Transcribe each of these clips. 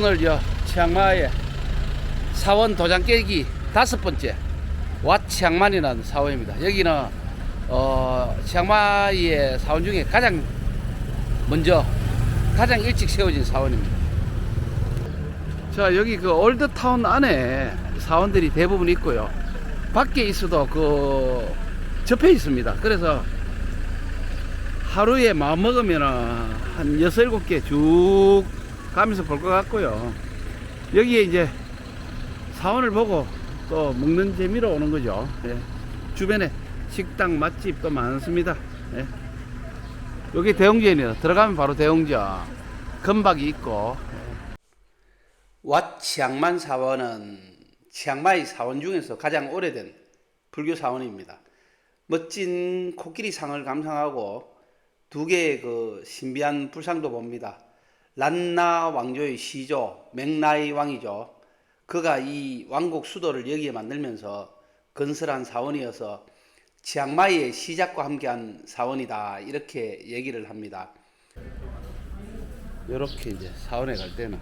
자 오늘 저 치앙마의 사원 도장 깨기 다섯 번째 왓 치앙만이라는 사원입니다. 여기는 어 치앙마이의 사원 중에 가장 먼저 가장 일찍 세워진 사원입니다. 자 여기 그 올드타운 안에 사원들이 대부분 있고요. 밖에 있어도 그 접해 있습니다. 그래서 하루에 마음 먹으면 한 여섯 일곱 개쭉 가면서 볼 것 같고요. 여기에 이제 사원을 보고 또 먹는 재미로 오는 거죠. 예. 주변에 식당 맛집도 많습니다. 예. 여기 대웅전이에요. 들어가면 바로 대웅전. 건박이 있고. 왓 치앙만 사원은 치앙마이 사원 중에서 가장 오래된 불교 사원입니다. 멋진 코끼리 상을 감상하고 두 개의 그 신비한 불상도 봅니다. 란나 왕조의 시조 맹나이 왕이죠. 그가 이 왕국 수도를 여기에 만들면서 건설한 사원이어서 치앙마이의 시작과 함께한 사원이다 이렇게 얘기를 합니다. 이렇게 이제 사원에 갈 때는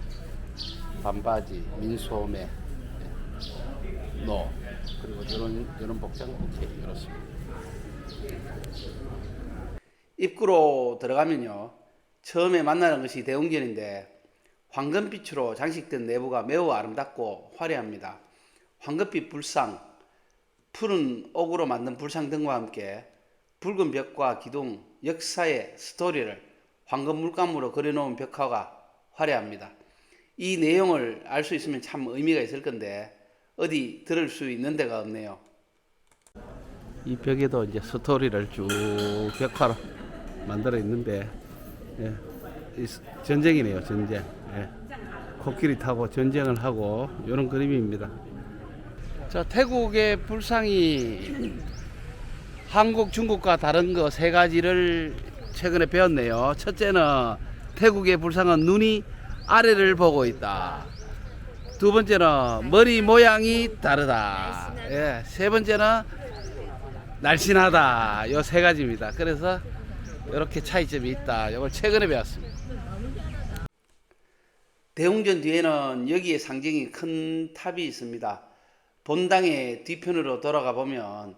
반바지, 민소매, 노 그리고 이런 이런 복장 이렇게 이렇습니다. 입구로 들어가면요 처음에 만나는 것이 대웅전인데 황금빛으로 장식된 내부가 매우 아름답고 화려합니다. 황금빛 불상, 푸른 옥으로 만든 불상 등과 함께 붉은 벽과 기둥, 역사의 스토리를 황금 물감으로 그려놓은 벽화가 화려합니다. 이 내용을 알 수 있으면 참 의미가 있을 건데 어디 들을 수 있는 데가 없네요. 이 벽에도 이제 스토리를 쭉 벽화로 만들어 있는데 예, 전쟁이네요 전쟁. 예. 코끼리 타고 전쟁을 하고 이런 그림입니다. 자 태국의 불상이 한국, 중국과 다른 거 세 가지를 최근에 배웠네요. 첫째는 태국의 불상은 눈이 아래를 보고 있다. 두 번째는 머리 모양이 다르다. 예, 세 번째는 날씬하다. 요 세 가지입니다. 그래서 이렇게 차이점이 있다. 이걸 최근에 배웠습니다. 대웅전 뒤에는 여기에 상징이 큰 탑이 있습니다. 본당의 뒤편으로 돌아가 보면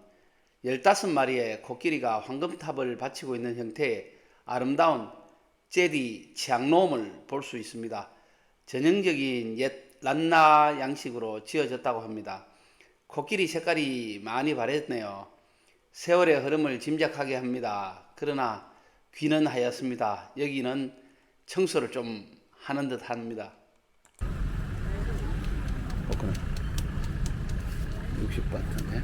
15마리의 코끼리가 황금탑을 바치고 있는 형태의 아름다운 제디 치앙놈을 볼 수 있습니다. 전형적인 옛 란나 양식으로 지어졌다고 합니다. 코끼리 색깔이 많이 바랬네요. 세월의 흐름을 짐작하게 합니다. 그러나 귀는 하였습니다. 여기는 청소를 좀 하는 듯 합니다. 60바트네.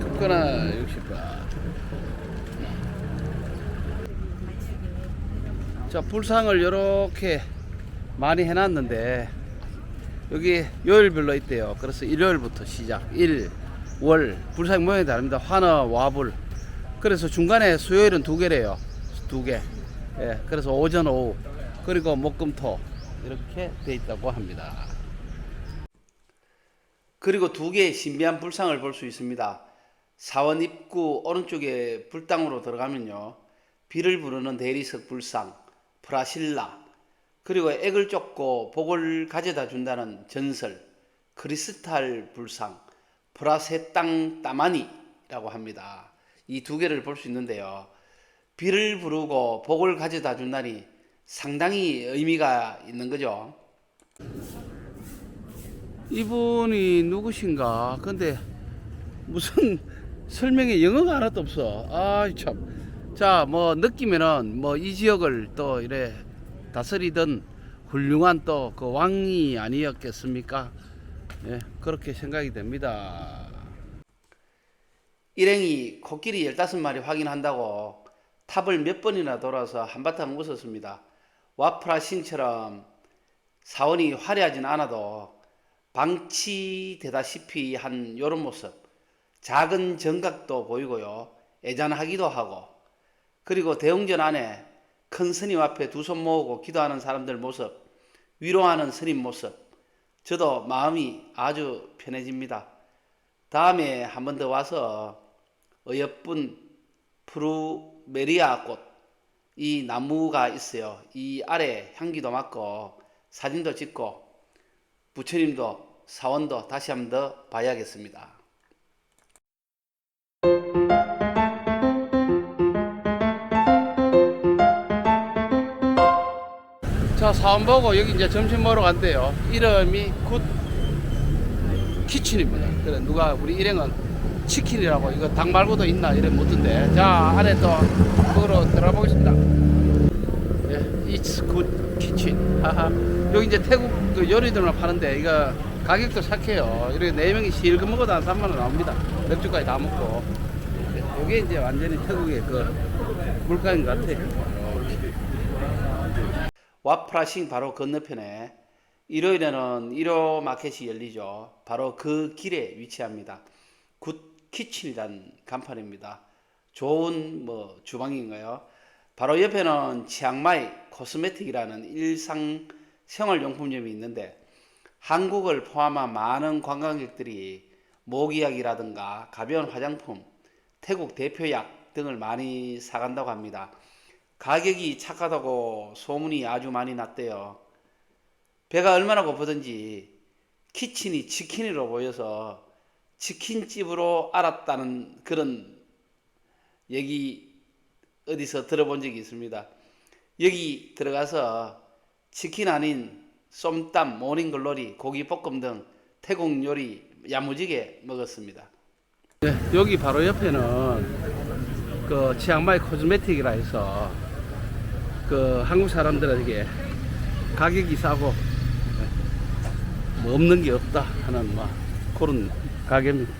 coconut 60바. 자, 불상을 이렇게 많이 해놨는데, 여기 요일별로 있대요. 그래서 일요일부터 시작. 일, 월, 불상 모양이 다릅니다. 화나, 와불. 그래서 중간에 수요일은 두 개래요. 두 개. 예, 그래서 오전, 오후. 그리고 목금토. 이렇게 돼 있다고 합니다. 그리고 두 개의 신비한 불상을 볼 수 있습니다. 사원 입구 오른쪽에 불당으로 들어가면요. 비를 부르는 대리석 불상, 프라실라, 그리고 액을 쫓고 복을 가져다 준다는 전설, 크리스탈 불상, 프라세땅 따마니라고 합니다. 이 두 개를 볼 수 있는데요. 비를 부르고 복을 가져다 준다니 상당히 의미가 있는 거죠. 이분이 누구신가? 근데 무슨 설명에 영어가 하나도 없어. 아 참. 자, 뭐 느끼면은 뭐 이 지역을 또 이래 다스리던 훌륭한 또 그 왕이 아니었겠습니까? 예, 그렇게 생각이 됩니다. 일행이 코끼리 15마리 확인한다고 탑을 몇 번이나 돌아서 한바탕 웃었습니다. 와프라 신처럼 사원이 화려하진 않아도 방치되다시피 한 요런 모습. 작은 정각도 보이고요. 애잔하기도 하고. 그리고 대웅전 안에 큰 스님 앞에 두 손 모으고 기도하는 사람들 모습. 위로하는 스님 모습. 저도 마음이 아주 편해집니다. 다음에 한 번 더 와서 어여쁜 프루메리아 꽃 이 나무가 있어요. 이 아래 향기도 맡고 사진도 찍고 부처님도 사원도 다시 한번 더 봐야겠습니다. 자 사원 보고 여기 이제 점심 먹으러 간대요. 이름이 굿 키친입니다. 그래 누가 우리 일행은 치킨이라고 이거 닭 말고도 있나 이래 묻던데 자 안에 또 먹으러 들어가 보겠습니다. 예, It's good kitchen. 하하. 여기 이제 태국 그 요리들만 파는데 이거 가격도 착해요. 이렇게 네 명이 실금 먹어도 한 3만 원 나옵니다. 맥주까지 다 먹고. 예, 이게 이제 완전히 태국의 그 물가인 것 같아요. 와프라싱 바로 건너편에 일요일에는 1호 마켓이 열리죠. 바로 그 길에 위치합니다. 굿 키친이란 간판입니다. 좋은 뭐 주방인가요? 바로 옆에는 치앙마이 코스메틱이라는 일상 생활 용품점이 있는데 한국을 포함한 많은 관광객들이 모기약이라든가 가벼운 화장품, 태국 대표약 등을 많이 사간다고 합니다. 가격이 착하다고 소문이 아주 많이 났대요. 배가 얼마나 고프든지 키친이 치킨으로 보여서 치킨집으로 알았다는 그런 얘기 어디서 들어본 적이 있습니다. 여기 들어가서 치킨 아닌 쏨땀, 모닝글로리, 고기볶음 등 태국 요리 야무지게 먹었습니다. 네, 여기 바로 옆에는 그 치앙마이 코스메틱이라 해서 그 한국 사람들에게 가격이 싸고 뭐 없는 게 없다 하는 뭐 그런 가게입니다.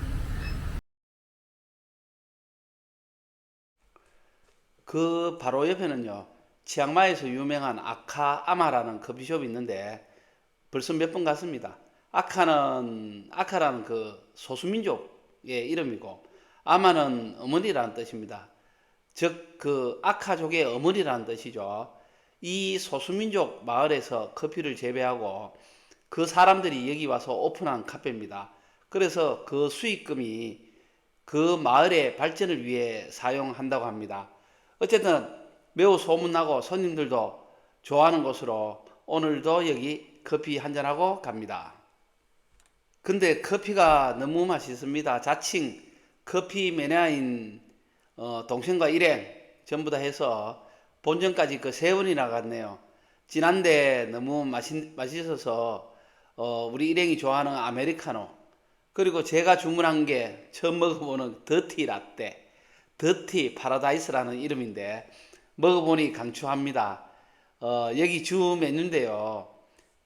그 바로 옆에는요 치앙마이에서 유명한 아카 아마라는 커피숍이 있는데 벌써 몇 번 갔습니다. 아카는 아카라는 그 소수민족의 이름이고 아마는 어머니라는 뜻입니다. 즉 그 아카족의 어머니라는 뜻이죠. 이 소수민족 마을에서 커피를 재배하고 그 사람들이 여기 와서 오픈한 카페입니다. 그래서 그 수익금이 그 마을의 발전을 위해 사용한다고 합니다. 어쨌든 매우 소문나고 손님들도 좋아하는 곳으로 오늘도 여기 커피 한잔하고 갑니다. 근데 커피가 너무 맛있습니다. 자칭 커피 매니아인 어, 동생과 일행 전부 다 해서 본전까지 그 세 번이 나 갔네요. 진한데 너무 맛있, 맛있어서 어, 우리 일행이 좋아하는 아메리카노 그리고 제가 주문한 게 처음 먹어보는 더티 라떼 더티 파라다이스라는 이름인데 먹어보니 강추합니다. 어, 여기 주 메뉴인데요.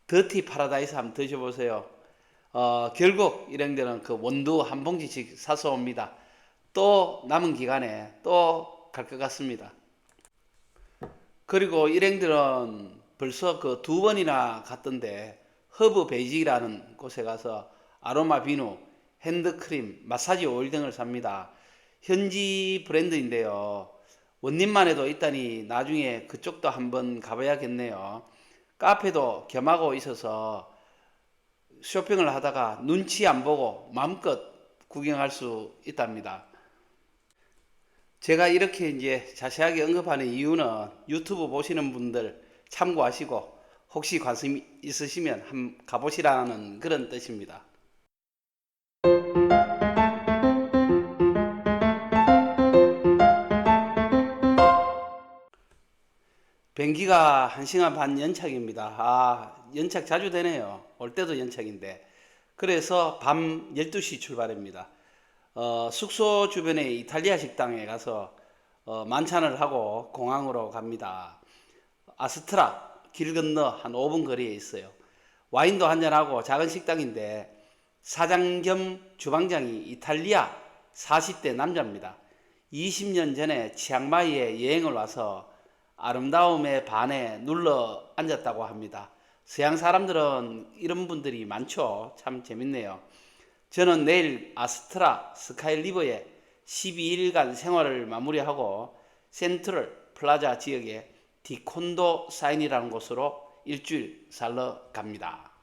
더티 파라다이스 한번 드셔보세요. 어, 결국 일행들은 그 원두 한 봉지씩 사서 옵니다. 또 남은 기간에 또 갈 것 같습니다. 그리고 일행들은 벌써 그 두 번이나 갔던데 허브 베이직이라는 곳에 가서 아로마 비누, 핸드크림, 마사지 오일 등을 삽니다. 현지 브랜드인데요. 원님만 해도 있다니 나중에 그쪽도 한번 가봐야겠네요. 카페도 겸하고 있어서 쇼핑을 하다가 눈치 안 보고 마음껏 구경할 수 있답니다. 제가 이렇게 이제 자세하게 언급하는 이유는 유튜브 보시는 분들 참고하시고 혹시 관심 있으시면 한번 가보시라는 그런 뜻입니다. 변기가 1시간 반 연착입니다. 아, 연착 자주 되네요. 올 때도 연착인데. 그래서 밤 12시 출발입니다. 어, 숙소 주변의 이탈리아 식당에 가서 어, 만찬을 하고 공항으로 갑니다. 아스트라 길 건너 한 5분 거리에 있어요. 와인도 한잔하고 작은 식당인데 사장 겸 주방장이 이탈리아 40대 남자입니다. 20년 전에 치앙마이에 여행을 와서 아름다움에 반해 눌러 앉았다고 합니다. 서양 사람들은 이런 분들이 많죠. 참 재밌네요. 저는 내일 아스트라 스카이리버에 12일간 생활을 마무리하고 센트럴 플라자 지역의 디콘도 사인이라는 곳으로 일주일 살러 갑니다.